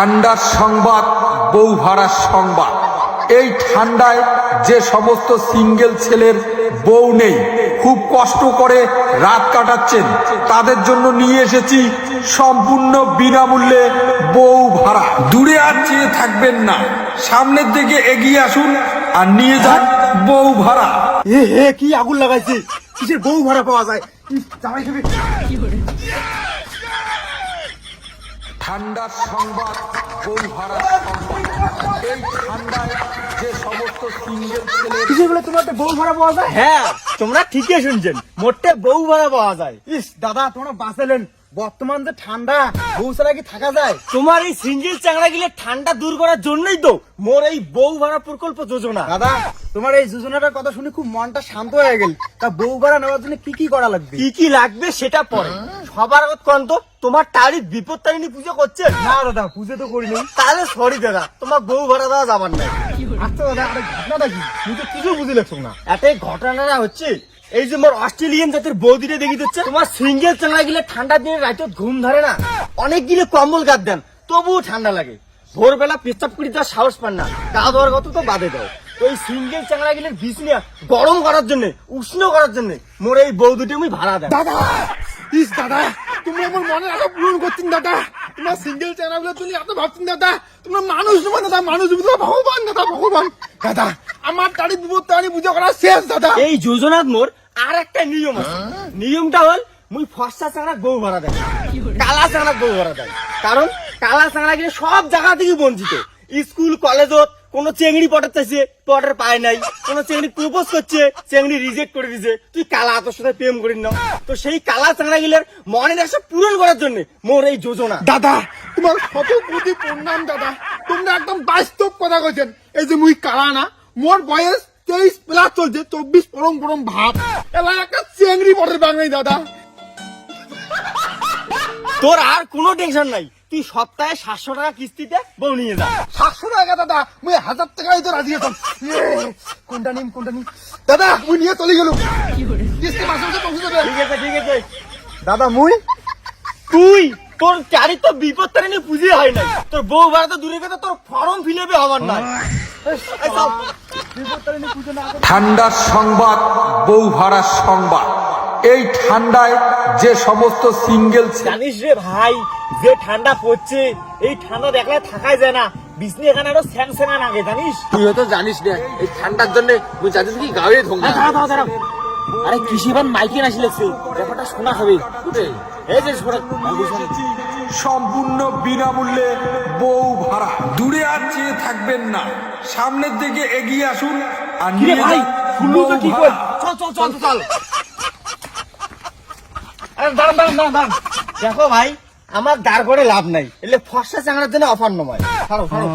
ঠান্ডার সংবাদ বউ ভাড়ার সংবাদ। এই ঠান্ডায় যে সমস্ত সিঙ্গেল ছেলের বউ নেই, খুব কষ্ট করে রাত কাটাচ্ছেন। তাদের জন্য নিয়ে এসেছি সম্পূর্ণ বিনামূল্যে বউ ভাড়া দূরে আর চেয়ে থাকবেন না। সামনের দিকে এগিয়ে আসুন আর নিয়ে যান বউ ভাড়া এ, কি আগুন লাগাইছে? কিসের বউ ভাড়া পাওয়া যায়? ঠান্ডার সংবাদ ভাড়ার সংবাদ। এই ঠান্ডায় যে সমস্ত সিঙ্গেল ছেলের কিসের বলে তোমার একটা বউ ভাড়া পাওয়া যায়? হ্যাঁ তোমরা ঠিকই শুনছেন। মোটে বউ ভাড়া পাওয়া যায়। ইস দাদা তোমরা বাঁচালেন। বর্তমান যে ঠান্ডা বউ ছাড়া কি থাকা যায়? তোমার এই সিঙ্গেল চাংড়া গিলে ঠান্ডা দূর করার জন্যই তো মোর এই বউ ভাড়া প্রকল্প যোজনা। দাদা তোমার এই যোজনাটার কথা শুনে খুব মনটা শান্ত হয়ে গেল। তা বউ ভাড়া নেওয়ার জন্য কি কি করা লাগবে? কি কি লাগবে সেটা পরে। সবার আগত কোন তো। তোমার তারিখ বিপদ তারিণী পুজো করছে। না দাদা পুজো তো করিনি। তাহলে সরি দাদা তোমার বউ ভাড়া দেওয়া যাবার নাই। আচ্ছা দাদা একটা ঘটনাটা কি তুমি তো কিছু বুঝে লেখছো না। এতে ঘটনাটা হচ্ছে এই যে মোর অস্ট্রেলিয়ান জাতের বৌদিটা দেখি দিচ্ছে তোমার সিঙ্গেল চাংড়া গিলে ঠান্ডার দিনে রাতে ঘুম ধরে না। অনেক গিলে কম্বল গাদ দেন তবুও ঠান্ডা লাগে। ভোরবেলা পেশাব করে দেওয়ার সাহস পান না গা দেওয়ার কথা তো বাদে দাও। তো এই সিঙ্গেল চাংড়া গিলে বিষ নিয়ে গরম করার জন্য উষ্ণ করার জন্য মোর এই বৌদিটা আমি ভাড়া দেয় দাদা! ইস দাদা তুমি আমার মনে এত পূরণ করছেন দাদা। তোমার সিঙ্গেল চ্যানেল তুমি এত ভাবছেন দাদা। তোমরা মানুষ নয় দাদা মানুষ তো ভগবান দাদা ভগবান। দাদা আমার তারি বিপদ তারি পুজো করা শেষ দাদা। এই যোজনার মোর আর একটা নিয়ম আছে। নিয়মটা হল মুই ফর্সা চাংড়া বউ ভাড়া দেয়। কালা চাংড়া বউ ভাড়া দেয়। কারণ কালা চাংড়া গিয়ে সব জায়গা থেকে বঞ্চিত। স্কুল কলেজত কোন চেংড়ি চাইছে পটার পায় নাই। কোন চেংড়ি প্রপোজ করছে চেংড়ি রিজেক্ট করে দিছে। তুই কালা তোর সাথে প্রেম করি না। তো সেই কালা চাংড়া গিলার মনের আশা পূরণ করার জন্য মোর এই যোজনা। দাদা তোমার শত কোটি প্রণাম দাদা। তোমরা একদম বাস্তব কথা কইছেন। এই যে মুই কালা না মোর বয়স তেইশ প্লাস চলছে চব্বিশ পরম পরম ভাব। এলা একটা চেংড়ি পটের বাংলাই দাদা। তোর আর কোনো টেনশন নাই। তুই সপ্তাহে সাতশো টাকা কিস্তিতে বউ নিয়ে যা। সাতশো টাকা দাদা মুই হাজার টাকাই তো রাজি হতাম ইয়ে, কোনটা নিম কোনটা নিম? দাদা মুই নিয়ে চলে গেল কিস্তি মাসে মাসে পৌঁছে দেবে। ঠিক আছে ঠিক আছে। দাদা মুই? তুই তোর চারি তো বিপদ তারিণী পুজো হয় না তোর বউ ভাড়া তো দূরে কথা তোর ফর্ম ফিল আপে হবার না ঠান্ডার সংবাদ বউ ভাড়ার সংবাদ। এই ঠান্ডায় যে সমস্ত সিঙ্গেল জানিস রে ভাই যে ঠান্ডা পড়ছে এই ঠান্ডা দেখলে থাকাই যায় না। এখানে আরও লাগে জানিস? তুই হয়তো জানিস না এই ঠান্ডার জন্য তুই জানিস কি দাঁড়া দাঁড়া আরে কৃষিবান মাইকে আসলেছে ব্যাপারটা শোনা হবে। এই যে সম্পূর্ণ বিনামূল্যে বউ ভাড়া। দূরে আর চেয়ে থাকবেন না। সামনের দিকে এগিয়ে আসুন আর নিয়ে ভাই যান তো কি চল চল চল চল। আরে দাঁড়ান দাঁড়ান দাঁড়ান দাঁড়ান। দেখো ভাই আমার দাঁড় করে লাভ নাই। এলে ফর্সা চাঙার জন্য অফার নয় ছাড়ো ছাড়ো।